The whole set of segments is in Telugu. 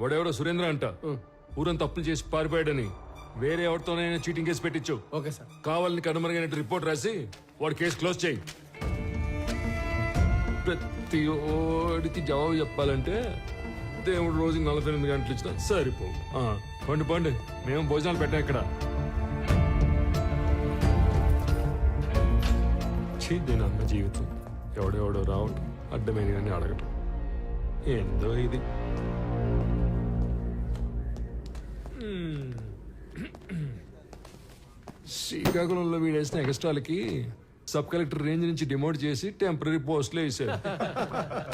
వాడెవడో సురేంద్ర అంట. ఊరంతా అప్పులు చేసి పారిపోయాడని. వేరే ఎవరితోనైనా చీటింగ్ కేసు పెట్టించు. Okay sir. కావాలని కనుమరుగైనట్టు రిపోర్ట్ రాసి వాడి కేసు క్లోజ్ చేయి. ప్రతి ఓడికి జవాబు చెప్పాలంటే దేవుడు రోజు నలభై ఎనిమిది గంటలు ఇచ్చినా సరిపో పండి పండి. మేము భోజనాలు పెట్టాం ఇక్కడ. దీని అన్న జీవితం. ఎవడెవడో రావటం అడ్డమైన కానీ అడగటం ఏందో ఇది. శ్రీకాకుళంలో వీడేసిన ఎక్స్ట్రాలకి సబ్ కలెక్టర్ రేంజ్ నుంచి డిమోట్ చేసి టెంపరీ పోస్ట్లో వేసాడు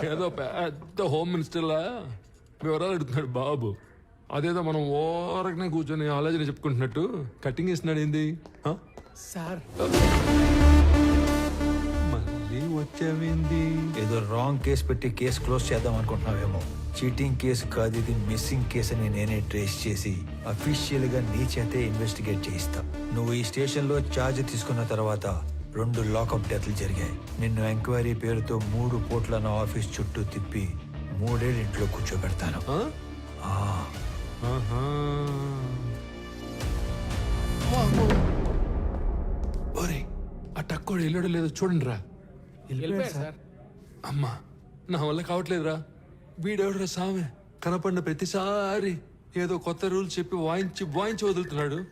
ఏదో పెద్ద హోమ్ మినిస్టర్లా వివరాలు అడుగుతున్నాడు బాబు. అదేదో మనం ఓరకనే కూర్చొని ఆలోచన చెప్పుకుంటున్నట్టు కటింగ్ ఇస్తున్నాడు ఏంది? సార్. వచ్చావేంది ఏదో రాంగ్ కేసు పెట్టి కేసు క్లోజ్ చేద్దాం అనుకుంటున్నావేమో. చీటింగ్ కేసు కాదు ఇది మిస్సింగ్ కేసు అని నేనే ట్రేస్ చేసి అఫీషియల్గా నీ చేతే ఇన్వెస్టిగేట్ చేయిస్తా. నువ్వు ఈ స్టేషన్లో ఛార్జ్ తీసుకున్న తర్వాత రెండు లాకప్ డెత్లు జరిగాయి. నిన్ను ఎంక్వైరీ పేరుతో మూడు పూట్ల నా ఆఫీస్ చుట్టూ తిప్పి మూడేళ్ళు ఇంట్లో కూర్చోబెడతాను. ఆ? టక్కోడు వెళ్ళాడో లేదో చూడండి రా వెళ్ళిపోయారు సార్. అమ్మా నా వల్ల కావట్లేదురా. వీడెవడరా సామె? కనపడిన ప్రతిసారి ఏదో కొత్త రూల్ చెప్పి వాయించి వాయించి వదులుతున్నాడు.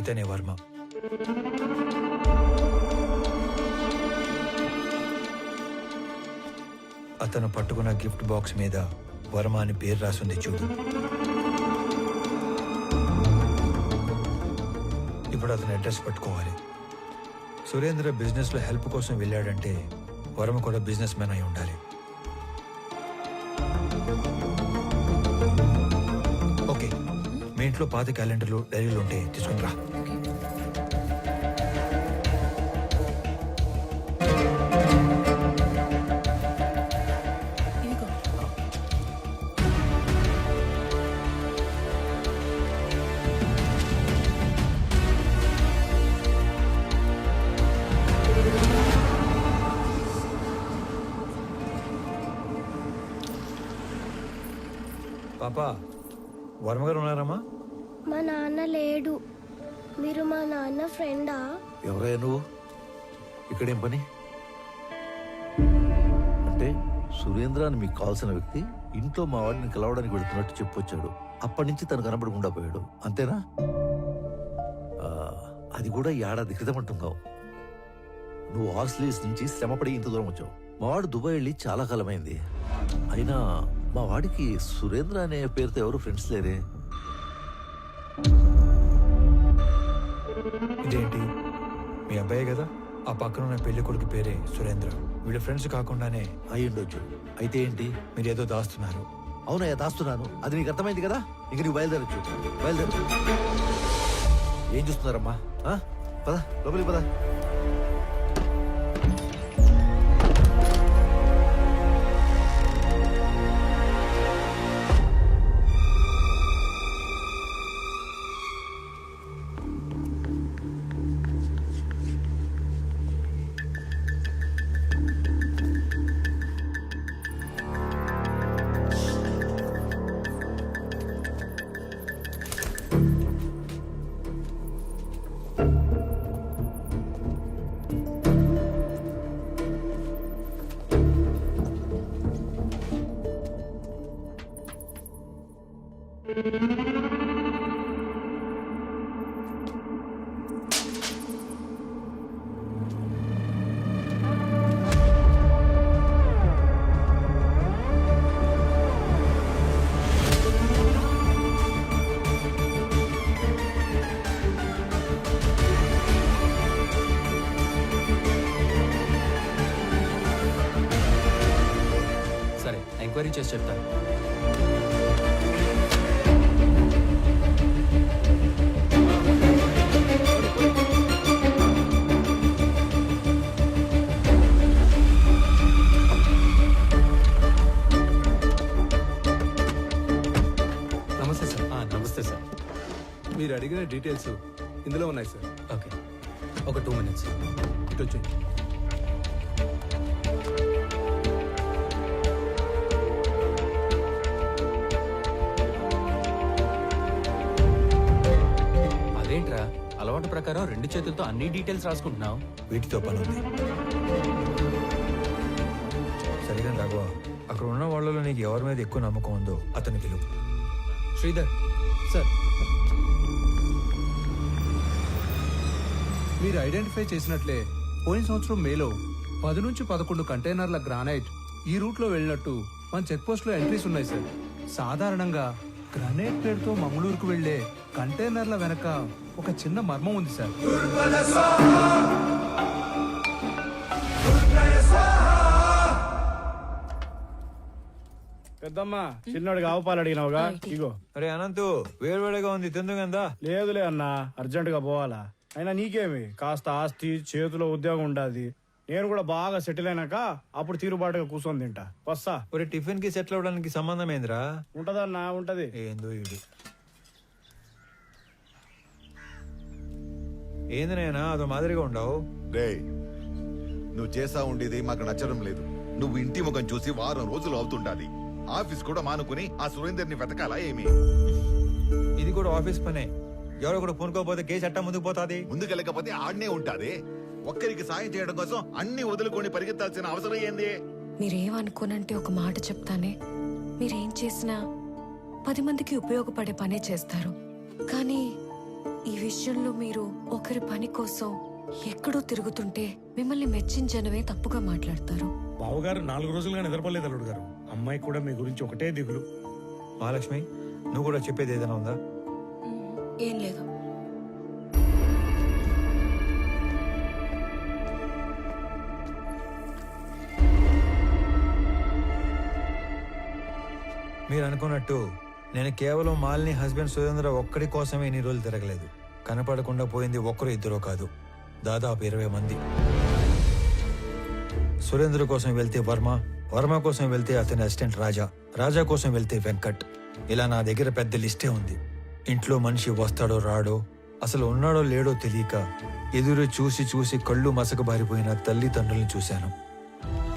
ఇతనే వర్మ. అతను పట్టుకున్న గిఫ్ట్ బాక్స్ మీద వర్మ అని పేరు రాసుంది చూడు. ఇప్పుడు అతను అడ్రస్ పట్టుకోవాలి. సురేంద్ర బిజినెస్లో హెల్ప్ కోసం వెళ్ళాడంటే వర్మ కూడా బిజినెస్ మ్యాన్ అయి ఉండాలి. ఇంట్లో పాత క్యాలెండర్లు డైరీలు ఉంటే తీసుకుని రా. ఇదిగో. పాపా వర్మ గారు ఉన్నారమ్మా? మా నాన్న లేడు. మీరు మా నాన్న ఫ్రెండా? ఎవరయ్యా నువ్వు? ఇక్కడేం పని? అంటే సురేంద్ర అని మీకు కావాల్సిన వ్యక్తి ఇంట్లో మా వాడిని కలవడానికి వెళుతున్నట్టు చెప్పొచ్చాడు. అప్పటి నుంచి తను కనబడకుండా పోయాడు. అంతేనా? అది కూడా ఏడాది క్రితం అంటున్నావు. నువ్వు ఆస్ట్రేలియస్ నుంచి శ్రమపడి ఇంత దూరం వచ్చావు. మా వాడు దుబాయ్ వెళ్ళి చాలా కాలమైంది. అయినా మా వాడికి సురేంద్ర అనే పేరుతో ఎవరు ఫ్రెండ్స్ లేరే? ఇదేంటి? మీ అబ్బాయే కదా? ఆ పక్కన ఉన్న పెళ్ళి కొడుకు పేరే సురేంద్ర. వీళ్ళ ఫ్రెండ్స్ కాకుండానే అయి ఉండొచ్చు. అయితే ఏంటి? మీరు ఏదో దాస్తున్నారు. అవునయ్యా దాస్తున్నాను. అది నీకు అర్థమైంది కదా? ఇంక నీకు బయలుదేరచ్చు. బయలుదేరచ్చు ఏం చూస్తున్నారమ్మా? పద లోపలికి పద. క్లీన్ చేసి చెప్తాను. నమస్తే సార్. నమస్తే సార్. మీరు అడిగిన డీటెయిల్స్ ఇందులో ఉన్నాయి సార్. ఓకే. ఒక టూ మినిట్స్. ఇటు వచ్చేయండి. ప్రకారం రెండు చేతులతో అన్ని డీటెయిల్స్ రాసుకుంటున్నావు. వీటితో పని ఉంది సరిగా రాఘవ అక్కడ ఉన్న వాళ్ళలో నీకు ఎవరి మీద ఎక్కువ నమ్మకం ఉందో అతని పిలువు. శ్రీధర్ సార్. మీరు ఐడెంటిఫై చేసినట్లే పోయిన సంవత్సరం మేలో పది నుంచి పదకొండు కంటైనర్ల గ్రానైట్ ఈ రూట్లో వెళ్ళినట్టు మన చెక్ పోస్ట్లో ఎంట్రీస్ ఉన్నాయి సార్. సాధారణంగా గ్రానైట్ పేరుతో మంగళూరుకు వెళ్ళే కంటైనర్ల వెనక ఒక చిన్న మర్మం ఉంది సార్. పెద్దమ్మ చిన్నోడికి ఆవు పాలు అడిగినావుగా? ఇగో. అరే అనంతు వేడివేడిగా ఉంది తిందుగందా? లేదులే అన్న అర్జెంట్గా పోవాలా. అయినా నీకేమి? కాస్త ఆస్తి చేతిలో ఉద్యోగం ఉండాది. నేను కూడా బాగా సెటిల్ అయినాక అప్పుడు తీరుబాటుగా కూర్చొని తింటా. వస్తా. ఒరే టిఫిన్కి సెటిల్ అవడానికి సంబంధం ఏందిరా ఉంటదన్నా ఉంటది. ఏందో ఇది. ఏంది నాయనా అదో మాదిరిగా ఉండవు? రే నువ్వు చేసా ఉండేది మాకు నచ్చడం లేదు. నువ్వు ఇంటి ముఖం చూసి వారం రోజులు అవుతుండాలి ఆఫీస్ కూడా మానుకుని ఆ సురేందర్ని వెతకాలా ఏమి? ఇది కూడా ఆఫీస్ పనే. ఎవరో కూడా పూనుకోపోతే కేసు అట్టా ముందుకు పోతాది? ముందుకెళ్ళకపోతే ఆడనే ఉంటాదే? ఒక్కరికి సాయం చేయడం కోసం అన్ని వదులుకొని పరిగెత్తాల్సిన అవసరం ఏంది? మీరేమనుకోనంటే ఒక మాట చెప్తానే. మీరేం చేసినా పది మందికి ఉపయోగపడే పనే చేస్తారు. కానీ ఈ విషయంలో మీరు ఒకరి పని కోసం ఎక్కడో తిరుగుతుంటే మిమ్మల్ని మెచ్చించనవే తప్పుగా మాట్లాడతారు. బావగారు నాలుగు రోజులుగా నిద్రపోలేదు అల్లుడు గారు. అమ్మాయి కూడా మీ గురించి ఒకటే దిగులు. మహాలక్ష్మి నువ్వు కూడా చెప్పేది ఏదైనా ఉందా? ఏం లేదు. మీరు అనుకున్నట్టు నేను కేవలం మాలిని హస్బెండ్ సురేంద్ర ఒక్కడి కోసమే ఇన్ని రోజులు తిరగలేదు. కనపడకుండా పోయింది ఒక్కరు ఇద్దరు కాదు. దాదాపు ఇరవై మంది. సురేంద్ర కోసం వెళ్తే వర్మ వర్మ కోసం వెళ్తే అతని అసిస్టెంట్ రాజా రాజా కోసం వెళ్తే వెంకట్. ఇలా నా దగ్గర పెద్ద లిస్టే ఉంది. ఇంట్లో మనిషి వస్తాడో రాడో అసలు ఉన్నాడో లేడో తెలియక ఎదురు చూసి చూసి కళ్ళు మసకబారిపోయిన తల్లిదండ్రులను చూశాను.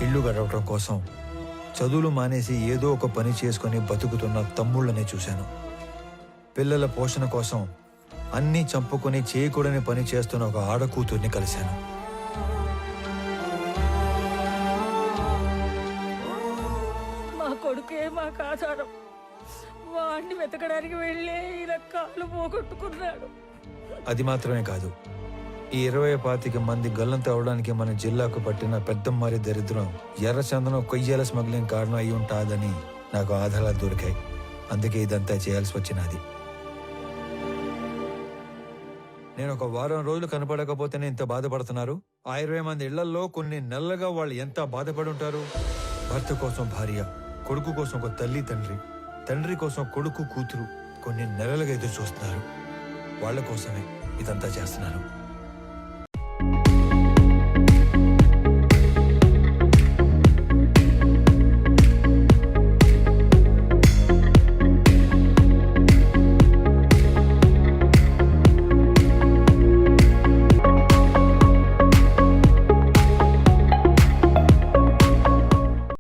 ఇల్లు గడవటం కోసం చదువులు మానేసి ఏదో ఒక పని చేసుకుని బతుకుతున్న తమ్ముళ్ళనే చూశాను. పిల్లల పోషణ కోసం అన్నీ చంపుకొని చేయకూడని పని చేస్తున్న ఒక ఆడకూతుర్ని కలిశాను. మా కొడుకే మాకు ఆధారం. వాడిని వెతకడానికి వెళ్ళే ఇలా కాళ్ళు పోగొట్టుకున్నాడు. అది మాత్రమే కాదు. ఈ ఇరవై పాతిక మంది గల్లంత అవడానికి మన జిల్లాకు పట్టిన పెద్దమ్మారి దరిద్రం ఎర్రచందనం కొయ్యాల స్మగ్లింగ్ కారణం అయి ఉంటాదని నాకు ఆధారాలు దొరికాయి. అందుకే ఇదంతా చేయాల్సి వచ్చినది. నేను ఒక వారం రోజులు కనపడకపోతేనే ఇంత బాధపడుతున్నారు. ఆ ఇరవై మంది ఇళ్ళలో కొన్ని నెలలుగా వాళ్ళు ఎంత బాధపడి ఉంటారు భర్త కోసం భార్య కొడుకు కోసం ఒక తల్లి తండ్రి తండ్రి కోసం కొడుకు కూతురు కొన్ని నెలలుగా ఎదురు చూస్తున్నారు వాళ్ళ కోసమే ఇదంతా చేస్తున్నాను